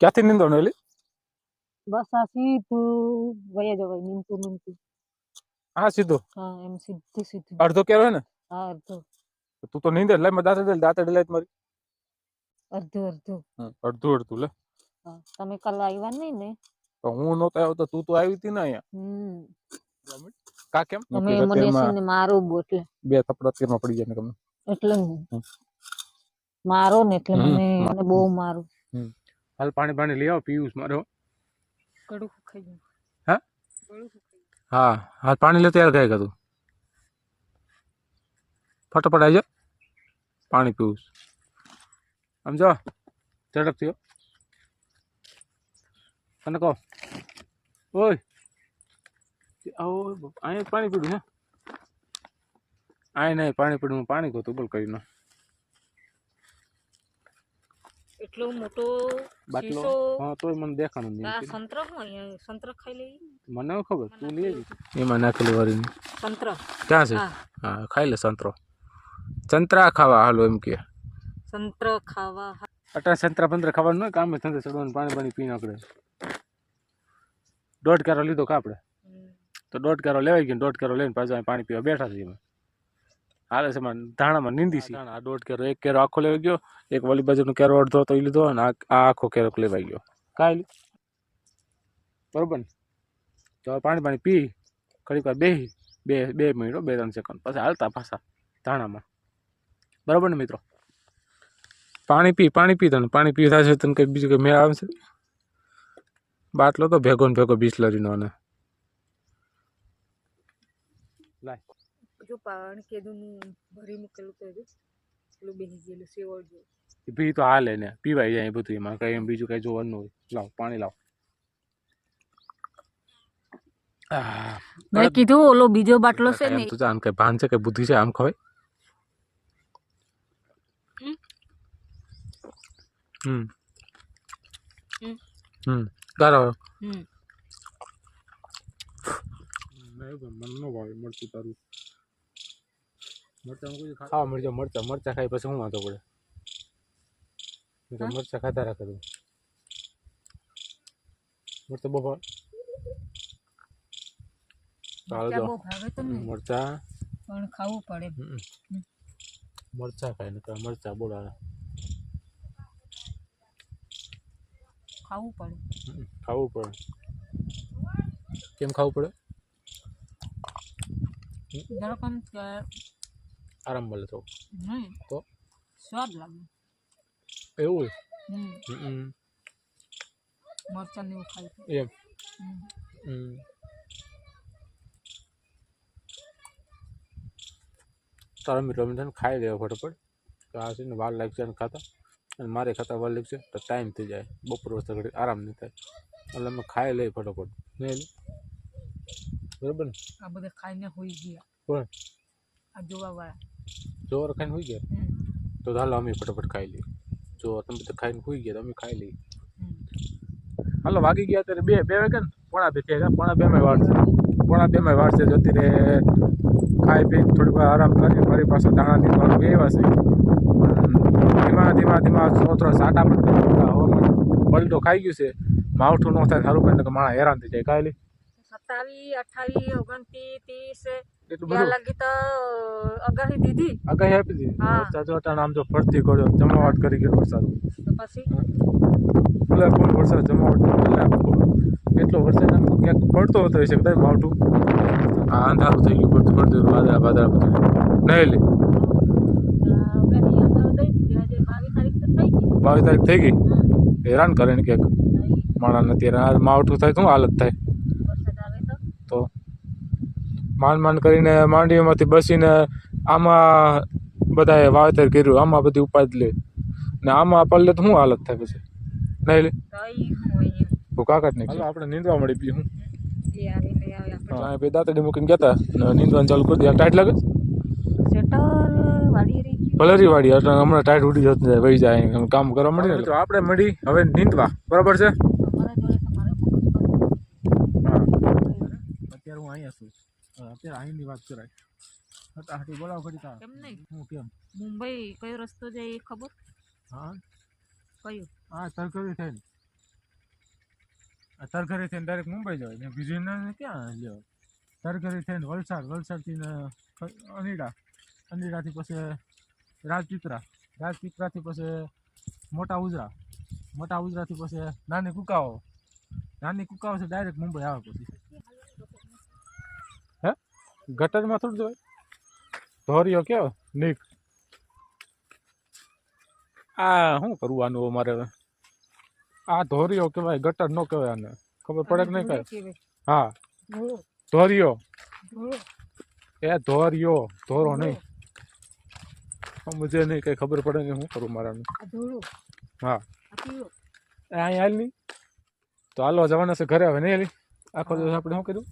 ક્યાંથી નીંદવાનું એલી બસ આ સીધું વયા જવાય નીમતું નીમતું. હા સીધું? હા એમ સીધું સીધું. અડધો કેરો હે ને? હા અડધો. તું તો નીંદર લે મે દાતે ડેલ દાંતે ડેલાય મારી. અડધું અડધું. અડધું અડધું લે. હા તમે કાલ આવ્યા નહીં ને? તો હું નહોતો આવ્યો તો તું તો આવી હતી ને અહીંયા. હમ. કા કેમ? તમે મને છે મારો બહુ એટલે. બે થપડા તેરમાં પડી જાય ને તમને. એટલે. મારો ને એટલે મને બહુ મારું. હાલ પાણી પાણી લઈ આવો પીવું છે મારે હો. કડું ખાઈ ગયું હા? ગળું સુકાઈ ગયું. હા હાલ પાણી લે તૈયાર થાય તું ફટાફટ આવી જા પાણી પીવું છે. આમ જો ઝડપથી હો. તને કહો ઓય આવો અહીંયા પાણી પીડું હે આય નહીં પાણી પીડું હું પાણી ગોતું બોલ કરીને એટલો મોટો બાટલો શીશો હા તોય મને દેખાણું નહીં આ સંતરા હું અહીંયા સંતરા ખાઈ લઈ મને ન ખબર તું લઈ આવી એમાં નાખેલી વારીની સંતરા ક્યાં છે હા હા ખાઈ લે સંતરો સંતરા ખાવા હાલો એમ કે સંતરા ખાવા હા. અટાણે સંતરા બંતરા ખાવાનું હોય કામે ધંધે ચડવાનું પાણી પાણી પી નાખડે દોઢ કેરો લીધો કા આપણે હમ. તો દોઢ કેરો લેવાઈ ગયો ને દોઢ કેરો લઈને પાછા અહીં પાણી પીવા બેઠા છીએ અમે હાલે છે ધાણામાં નીંદી છે. આ દોઢ કેરો એક કેરો આખો લેવાઈ ગયો એક વલી બાજુનો કેરો અડધો તો એ લીધો અને આ આખો કેરો લેવાઈ ગયો. કાંઈ બરોબર ને? તો પાણી પાણી પી ઘડીક વાર બેહી બે બે મિનિટો બે ત્રણ સેકન્ડ પછી હાલતા પાછા ધાણામાં. બરોબર ને મિત્રો? પાણી પી પાણી પી તને પાણી પી થશે તને કંઈ બીજું કંઈ મેળ આવશે બાટલો તો ભેગો ને ભેગો બિસ્લરીનો અને જો પાણી કેદું ભરી મૂકેલું તો જો પેલું બેસી ગયેલું સેવળ જેવું એ પી તો હાલે ને પીવાય જાય બધું એમાં કઈ એમ બીજું કઈ જોવાનું હોય લાવ પાણી લાવ આહ, મેં કીધું ઓલો બીજો બાટલો છે એમ ને તો જાણ કે ભાન છે કે બુદ્ધિ છે આમ ખવાય હમ. હમ હમ. હમ ગારો હમ. મને ન ભાવે મરચું તારું ખાવા મળજો મરચા મરચા ખાઈ પછી શું વાંધો પડે મેં તો હા? મરચા ખાતા રાખે તું મરચા બહુ ભાવે ચાલો મરચાં જો. બહુ ભાવે તમને મરચા પણ ખાવું પડે હમ. મરચા ખાય ને મરચા બોલાવે ખાવું પડે હમ. ખાવું પડે કેમ ખાવું પડે જરાક આમ કે- આરામ મળે તો તો? સ્વાદ લાગે. એવું હમ. મરચાં એવું ખાય એમ. હમ. તારા મિત્રો છે ખાઈ લેવા ફટાફટ. તો આ છે ને વાર લાગશે અને ખાતા. અને મારે ખાતા વાર લાગશે તો ટાઈમ થઈ જાય. બપોર વસ્તુ ઘડી આરામ નહીં થાય. એટલે અમે ખાઈ લઈએ ફટાફટ. નહીં બરાબર ને? આ બધા ખાઈને હોઈ ગયા. કોણ આ જોવા વાળા જોર ખાઈને હોઈ ગયા? તો ચાલો અમે ફટાફટ ખાઈ લઈએ. જો તમે તો ખાઈને હોઈ ગયા તો અમે ખાઈ લઈએ. હાલો વાગી ગયા ત્યારે બે બે વાગે ને? પોણા બે થયા પોણા બે માં વાળશે પોણા બે માં વાળશે તો અત્યારે ખાઈ પી થોડીક વાર આરામ કરી મારી પાસે દાણા ની બે એવા છે. ધીમા ધીમા ધીમા થોડો સાટા પણ હવામાન પલટો ખાઈ ગયું છે. માવઠું ન થાય સારું કરીને કે માણસ હેરાન થઈ જાય. કાંઈ સત્તાવીસ અઠાવીસ ઓગણત્રીસ ત્રીસ એટલું ત્યાં બધું લગી તો આગાહી દીધી? અગાહી આપી દીધી. હા. વરસાદ જો આમ જો ફરતી કર્યો જમાવટ કરી ગયો વરસાદ. તો પછી? ભલે ફૂલ વરસાદ જમાવટ એટલે એટલો વરસાદ આમ ક્યાંક પડતો હતો હશે કદાચ માવઠું આ અંધારું થઈ ગયું પડતું પડતું વાદળા વાદળા બધું નહીં લે બાવીસ તારીખ થઈ ગઈ? બાવીસ તારીખ થઈ ગઈ હમ. હેરાન કરે ને ક્યાંક. માણસને અત્યારે આ માવઠું થાય શું હાલત થાય? તો તો માંડ માંડ કરીને માંડવીમાંથી બસીને આમાં બધાએ વાવેતર કર્યું આમાં બધી ઉપાડ લે. ને આમાં પલ્લે તો શું હાલત થાય પછી? નહીં લે. હું કાકા નહીં આપણે નીંદવા મળી પી હું. એ આવે લઈ આવે આપણે. હા બે દાંતડી મૂકીને ગયા હતા નીંદવાનું ચાલુ કરી દે ટાઈટ લાગે? ભલેરી વાડી એટલે હમણાં ટાઈટ ઉડી જતી વહી જાય કામ કરવા મળી તો આપણે મળી હવે નીંદવા. બરાબર છે અમારા જોડે તમારે હા અત્યારે હું અહીંયા છું અત્યારે અહીંની વાત કરાય. હટાહટી બોલાવો કરી તા કેમ નહીં. હું કેમ? મુંબઈ કયો રસ્તો જાય એ ખબર? હા? કયો? હા તરકરી થઈને તરકરી થઈને ડાયરેક્ટ મુંબઈ જવાય. ને બીજી ક્યાં લેવાય? તરઘરી થઈને વલસાડ. વલસાડથી ને અનીડા. અનીડાથી પછી રાજપીપરા. રાજપીપરાથી પછી મોટા ઉજરા. મોટા ઉજરાથી પછી નાની કુકાઓ નાની કુકાઓ છે ડાયરેક્ટ મુંબઈ આવે પછી. ગટરમાં થોડું જોઈ. ધોરિયો કેવો? નીક. આ શું કરવું આનું અમારે? હવે? આ ધોર્યો કહેવાય ગટર નો કહેવાય આને. ખબર પડે કે નહીં કઈ? હા. ધોર્યો એ ધોર્યો ધોરો નહીં. સમજે નહીં કઈ ખબર પડે નહીં શું કરું મારાનું હા. અહીંયા હાલ નહીં. તો હાલો જવાના છે ઘરે હવે નહીં હાલી. આખો દિવસ આપણે શું કર્યું?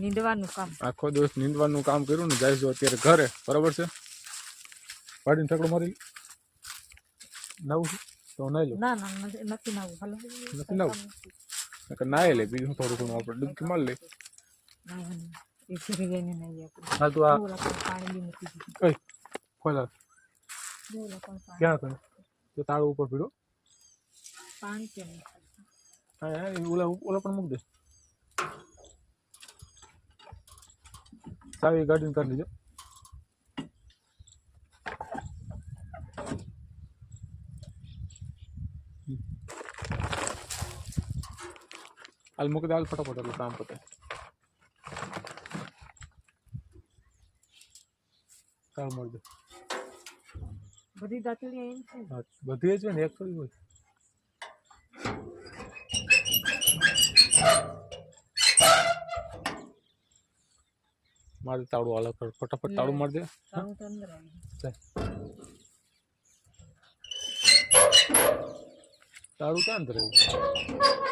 નીંદવાનું કામ. આખો દિવસ નીંદવાનું કામ કર્યું ને જઈશું અત્યારે ઘરે. બરાબર છે? પાડીને ઠકડો મારી. નવું તો નહીં લો. ના ના નથી નાવું. હાલો. નથી નાવું? નાહી લે બીજું થોડું ઘણું આપણે ડૂબકી મારી લે. હા તું આ કઈ? પાણી. ક્યાં તમે તો તાળું ઉપર પીડો. પાણી ઓલા ઓલા પણ મૂકી દે. ચાવી ગાડીને કરી લીધો હાલ મૂકી દે હાલ ફટાફટ એટલે કામ પતે ચાલ મળી દે બધી દાંતળી એમ છે ને. હા, બધી જ હોય ને એક થોડી હોય મારે તાળું હાલ ફટાફટ તાળું મારી દે તારું તો અંદર આવી ગયું. તાળું ક્યાં અંદર આવ્યું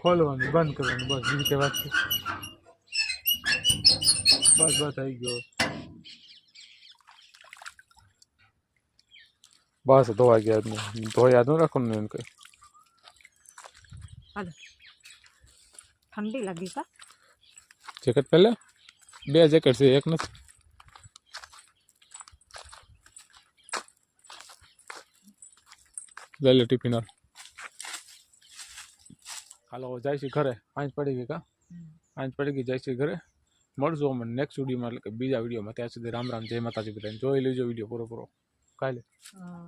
ખોલવાનું બંધ કરવાનું બસ બીજી કઈ વાત છે બસ બસ થઈ ગયો બસ ધોવાઈ ગયા આજનું ધોઈ યાદ ન રાખવાનું ને એમ કઈ હાલો ઠંડી લાગી કા જેકેટ પહેલે બે જેકેટ છે એક નથી લઈ લે ટિફિન હાલ હાલો જાય છે ઘરે પાંચ પડી ગઈ કા પાંચ પડી ગઈ જાય છે ઘરે મળશું અમે નેક્સ્ટ વિડીયોમાં એટલે કે બીજા વિડીયોમાં ત્યાં સુધી રામ રામ જય માતાજી બધાને જોઈ લેજો વિડીયો પૂરો પૂરો કાલે હા